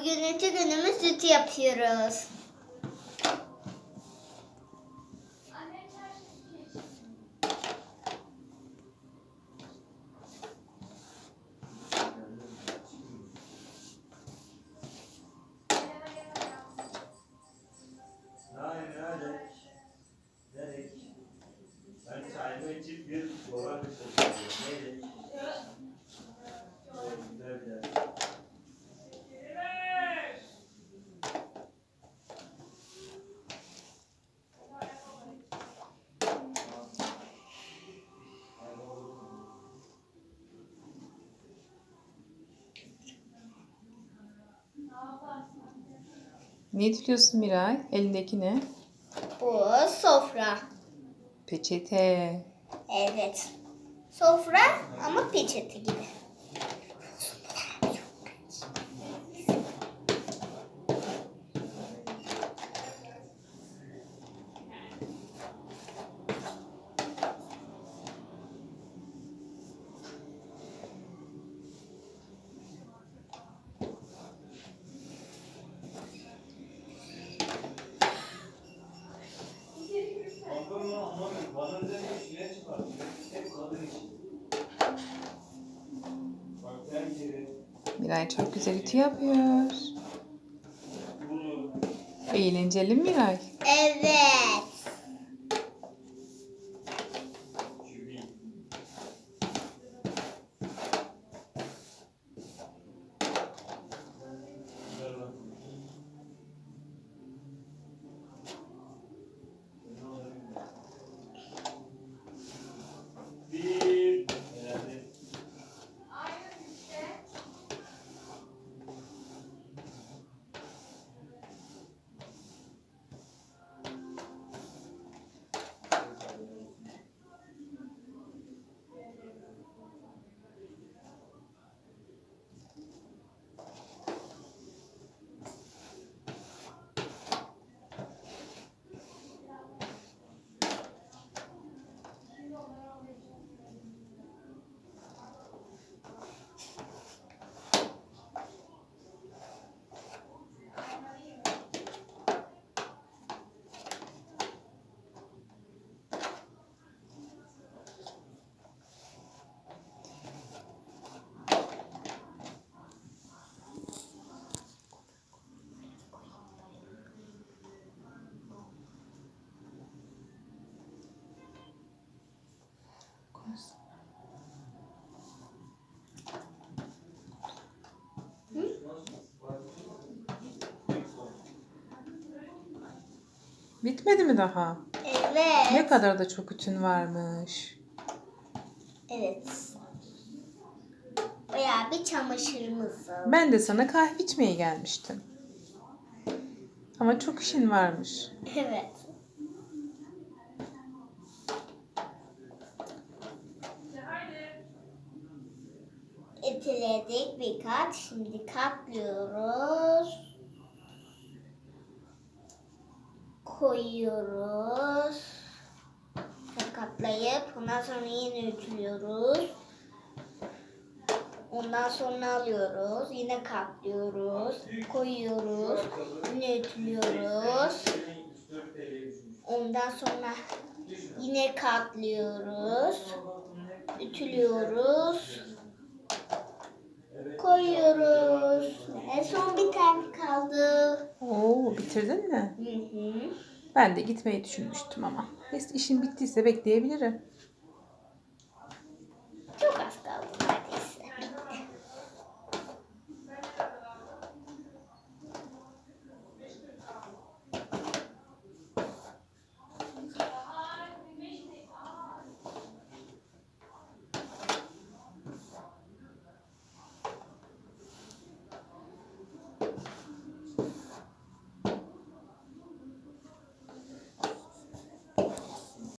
Bugünkü günümüz ütü yapıyoruz. Ne tutuyorsun Miray? Elindeki ne? Bu sofra. Peçete. Evet. Sofra ama peçete gibi. Miray çok güzel ütü yapıyor. Eğlenceli mi Miray? Evet. Bir. Bitmedi mi daha? Evet. Ne kadar da çok ütün varmış. Evet. Bayağı bir çamaşırımız var. Ben de sana kahve içmeye gelmiştim. Ama çok işin varmış. Evet. Etiledik bir kat. Şimdi katlıyoruz. Koyuyoruz. Katlayıp ondan sonra yine ütülüyoruz. Ondan sonra alıyoruz. Yine katlıyoruz. Koyuyoruz. Yine ütülüyoruz. Ondan sonra yine katlıyoruz. Ütülüyoruz. Koyuyoruz. Son bir tane kaldı. Oo, bitirdin mi? Hı hı. Ben de gitmeyi düşünmüştüm ama. Neyse işin bittiyse bekleyebilirim.